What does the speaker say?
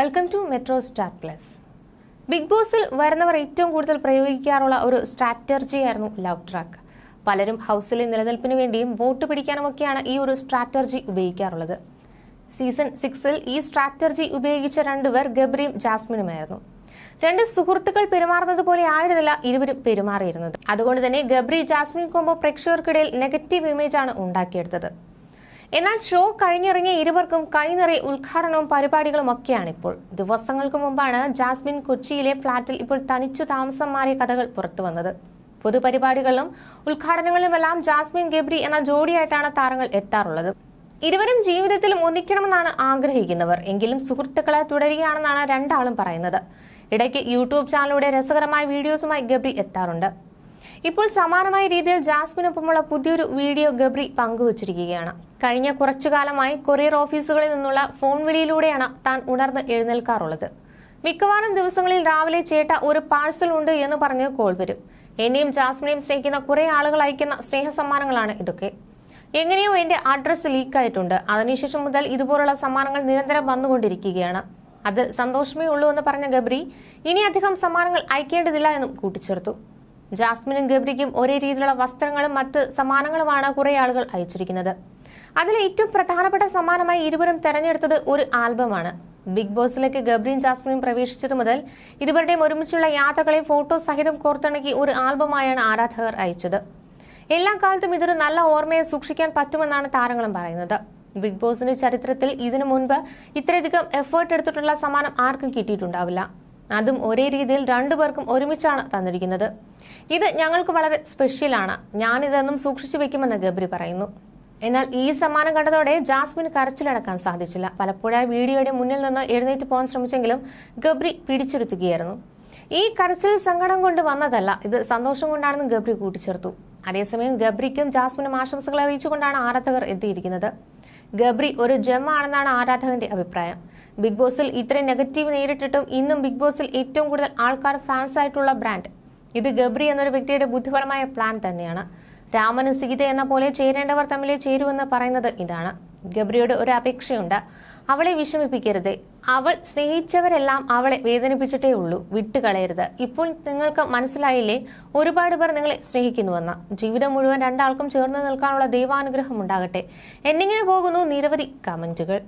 Welcome to Metro Star Plus Big ബോസിൽ വരുന്നവർ ഏറ്റവും കൂടുതൽ പ്രയോഗിക്കാറുള്ള ഒരു സ്ട്രാറ്റജി ആയിരുന്നു ലവ് ട്രാക്ക് പലരും ഹൗസിലെ നിലനിൽപ്പിന് വേണ്ടിയും വോട്ട് പിടിക്കാനുമൊക്കെയാണ് ഈ ഒരു സ്ട്രാറ്റർജി ഉപയോഗിക്കാറുള്ളത്. സീസൺ സിക്സിൽ ഈ സ്ട്രാറ്റർജി ഉപയോഗിച്ച രണ്ടുപേർ ഗബ്രിയും ജാസ്മിനുമായിരുന്നു. രണ്ട് സുഹൃത്തുക്കൾ പെരുമാറുന്നത് പോലെ ആയിരുന്നില്ല ഇരുവരും പെരുമാറിയിരുന്നത്. അതുകൊണ്ട് തന്നെ ഗബ്രി ജാസ്മിൻ കോംബോ പ്രേക്ഷകർക്കിടയിൽ നെഗറ്റീവ് ഇമേജ് ആണ് ഉണ്ടാക്കിയെടുത്തത്. എന്നാൽ ഷോ കഴിഞ്ഞിറങ്ങിയ ഇരുവർക്കും കൈനിറി ഉദ്ഘാടനവും പരിപാടികളും ഒക്കെയാണ് ഇപ്പോൾ ദിവസങ്ങൾക്ക് മുമ്പാണ് ജാസ്മിൻ കൊച്ചിയിലെ ഫ്ളാറ്റിൽ ഇപ്പോൾ തനിച്ചു താമസം മാറിയ കഥകൾ പുറത്തു വന്നത്. പൊതുപരിപാടികളിലും ഉദ്ഘാടനങ്ങളിലുമെല്ലാം ജാസ്മിൻ ഗബ്രി എന്ന ജോഡിയായിട്ടാണ് താരങ്ങൾ എത്താറുള്ളത്. ഇരുവരും ജീവിതത്തിലും ഒന്നിക്കണമെന്നാണ് ആഗ്രഹിക്കുന്നവർ. എങ്കിലും സുഹൃത്തുക്കളെ തുടരുകയാണെന്നാണ് രണ്ടാളും പറയുന്നത്. ഇടയ്ക്ക് യൂട്യൂബ് ചാനലിലൂടെ രസകരമായ വീഡിയോസുമായി ഗബ്രി എത്താറുണ്ട്. ഇപ്പോൾ സമാനമായ രീതിയിൽ ജാസ്മിനൊപ്പമുള്ള പുതിയൊരു വീഡിയോ ഗബ്രി പങ്കുവച്ചിരിക്കുകയാണ്. കഴിഞ്ഞ കുറച്ചു കാലമായി കൊറിയർ ഓഫീസുകളിൽ നിന്നുള്ള ഫോൺ വിളിയിലൂടെയാണ് താൻ ഉണർന്ന് എഴുന്നേൽക്കാറുള്ളത്. മിക്കവാറും ദിവസങ്ങളിൽ രാവിലെ ചേട്ട ഒരു പാഴ്സൽ ഉണ്ട് എന്ന് പറഞ്ഞ് കോൾ വരും. എന്നെയും ജാസ്മിനെയും സ്നേഹിക്കുന്ന കുറെ ആളുകൾ അയക്കുന്ന സ്നേഹ സമ്മാനങ്ങളാണ് ഇതൊക്കെ. എങ്ങനെയോ എന്റെ അഡ്രസ്സ് ലീക്കായിട്ടുണ്ട്. അതിനുശേഷം മുതൽ ഇതുപോലുള്ള സമ്മാനങ്ങൾ നിരന്തരം വന്നുകൊണ്ടിരിക്കുകയാണ്. അത് സന്തോഷമേ ഉള്ളൂ എന്ന് പറഞ്ഞ ഗബ്രി ഇനി അധികം സമ്മാനങ്ങൾ അയക്കേണ്ടതില്ല എന്നും കൂട്ടിച്ചേർത്തു. ജാസ്മിനും ഗബ്രിക്കും ഒരേ രീതിയിലുള്ള വസ്ത്രങ്ങളും മറ്റ് സമ്മാനങ്ങളുമാണ് കുറെ ആളുകൾ അയച്ചിരിക്കുന്നത്. അതിൽ ഏറ്റവും പ്രധാനപ്പെട്ട സമ്മാനമായി ഇരുവരും തെരഞ്ഞെടുത്തത് ഒരു ആൽബമാണ്. ബിഗ് ബോസിലേക്ക് ഗബ്രിയും ജാസ്മിനും പ്രവേശിച്ചതു മുതൽ ഇരുവരുടെയും ഒരുമിച്ചുള്ള യാത്രകളെ ഫോട്ടോ സഹിതം കോർത്തിണക്കി ഒരു ആൽബമായാണ് ആരാധകർ അയച്ചത്. എല്ലാ കാലത്തും ഇതൊരു നല്ല ഓർമ്മയെ സൂക്ഷിക്കാൻ പറ്റുമെന്നാണ് താരങ്ങളും പറയുന്നത്. ബിഗ് ബോസിന്റെ ചരിത്രത്തിൽ ഇതിനു മുൻപ് ഇത്രയധികം എഫേർട്ട് എടുത്തിട്ടുള്ള സമ്മാനം ആർക്കും കിട്ടിയിട്ടുണ്ടാവില്ല. അതും ഒരേ രീതിയിൽ രണ്ടുപേർക്കും ഒരുമിച്ചാണ് തന്നിരിക്കുന്നത്. ഇത് ഞങ്ങൾക്ക് വളരെ സ്പെഷ്യലാണ് ഞാനിതെന്നും സൂക്ഷിച്ചു വെക്കുമെന്ന് ഗബ്രി പറയുന്നു. എന്നാൽ ഈ സമ്മാനം കണ്ടതോടെ ജാസ്മിൻ കരച്ചിലടക്കാൻ സാധിച്ചില്ല. പലപ്പോഴായി വീഡിയോയുടെ മുന്നിൽ നിന്ന് എഴുന്നേറ്റ് പോകാൻ ശ്രമിച്ചെങ്കിലും ഗബ്രി പിടിച്ചിരുത്തുകയായിരുന്നു. ഈ കരച്ചിൽ സങ്കടം കൊണ്ട് വന്നതല്ല ഇത് സന്തോഷം കൊണ്ടാണെന്ന് ഗബ്രി കൂട്ടിച്ചേർത്തു. അതേസമയം ഗബ്രിക്കും ജാസ്മിനും ആശംസകൾ അറിയിച്ചുകൊണ്ടാണ് ആരാധകർ എത്തിയിരിക്കുന്നത്. ഗബ്രി ഒരു ജെം ആണെന്നാണ് ആരാധകന്റെ അഭിപ്രായം. ബിഗ് ബോസിൽ ഇത്രയും നെഗറ്റീവ് നേരിട്ടിട്ടും ഇന്നും ബിഗ് ബോസിൽ ഏറ്റവും കൂടുതൽ ആൾക്കാർ ഫാൻസ് ആയിട്ടുള്ള ബ്രാൻഡ് ഇത് ഗബ്രി എന്നൊരു വ്യക്തിയുടെ ബുദ്ധിപരമായ പ്ലാൻ തന്നെയാണ്. രാമനും സീത എന്ന പോലെ ചേരേണ്ടവർ തമ്മിലേ ചേരുവെന്ന് പറയുന്നത് ഇതാണ്. ഗബ്രിയോട് ഒരു അപേക്ഷയുണ്ട്. അവളെ വിഷമിപ്പിക്കരുത്. അവൾ സ്നേഹിച്ചവരെല്ലാം അവളെ വേദനിപ്പിച്ചിട്ടേ ഉള്ളൂ. വിട്ടുകളയരുത്. ഇപ്പോൾ നിങ്ങൾക്ക് മനസ്സിലായില്ലേ? ഒരുപാട് പേർ നിങ്ങളെ സ്നേഹിക്കുന്നുവെന്ന്. ജീവിതം മുഴുവൻ രണ്ടാൾക്കും ചേർന്ന് നിൽക്കാനുള്ള ദൈവാനുഗ്രഹം ഉണ്ടാകട്ടെ. എന്നിങ്ങനെ പോകുന്നു നിരവധി കമന്റുകൾ.